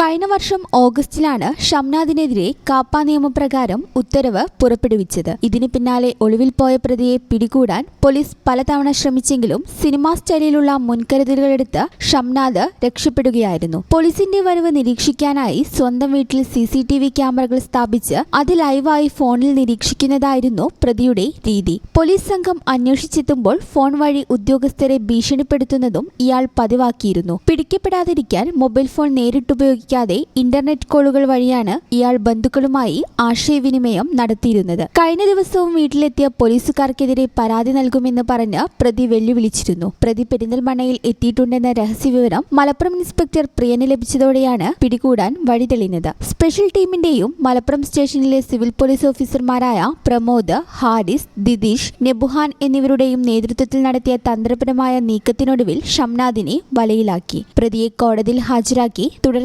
കഴിഞ്ഞ വർഷം ഓഗസ്റ്റിലാണ് ഷംനാദിനെതിരെ കാപ്പ നിയമപ്രകാരം ഉത്തരവ് പുറപ്പെടുവിച്ചത്. ഇതിന് പിന്നാലെ ഒളിവിൽ പോയ പ്രതിയെ പിടികൂടാൻ പോലീസ് പലതവണ ശ്രമിച്ചെങ്കിലും സിനിമാ സ്റ്റൈലിലുള്ള മുൻകരുതലുകളെടുത്ത് ഷംനാദ് രക്ഷപ്പെടുകയായിരുന്നു. പോലീസിന്റെ വരവ് നിരീക്ഷിക്കാനായി സ്വന്തം വീട്ടിൽ സി സി ടി വി ക്യാമറകൾ സ്ഥാപിച്ച് അത് ലൈവായി ഫോണിൽ നിരീക്ഷിക്കുന്നതായിരുന്നു പ്രതിയുടെ രീതി. പോലീസ് സംഘം അന്വേഷിച്ചെത്തുമ്പോൾ ഫോൺ വഴി ഉദ്യോഗസ്ഥരെ ഭീഷണിപ്പെടുത്തുന്നതും ഇയാൾ പതിവാക്കിയിരുന്നു. പിടിക്കപ്പെടാതിരിക്കാൻ മൊബൈൽ ഫോൺ നേരിട്ടുപയോഗിക്കാതെ ഇന്റർനെറ്റ് കോളുകൾ വഴിയാണ് ഇയാൾ ബന്ധുക്കളുമായി ആശയവിനിമയം നടത്തിയിരുന്നത്. കഴിഞ്ഞ ദിവസവും വീട്ടിലെത്തിയ പോലീസുകാർക്കെതിരെ പരാതി നൽകുമെന്ന് പറഞ്ഞ് പ്രതി വെല്ലുവിളിച്ചിരുന്നു. പ്രതി പെരിന്തൽമണ്ണയിൽ എത്തിയിട്ടുണ്ടെന്ന രഹസ്യവിവരം മലപ്പുറം ഇൻസ്പെക്ടർ പ്രിയന് ലഭിച്ചതോടെയാണ് പിടികൂടാൻ വഴി തെളിഞ്ഞത് സ്പെഷ്യൽ ടീമിന്റെയും മലപ്പുറം സ്റ്റേഷനിലെ സിവിൽ പോലീസ് ഓഫീസർമാരായ പ്രമോദ് ഹാരിസ് ദിദീഷ് നെബുഹാൻ എന്നിവരുടെയും നേതൃത്വത്തിൽ നടത്തിയ തന്ത്രപരമായ നീക്കത്തിനൊടുവിൽ ഷംനാദിനെ വലയിലാക്കി. പ്രതിയെ കോടതിയിൽ ഹാജരാക്കി തുടർ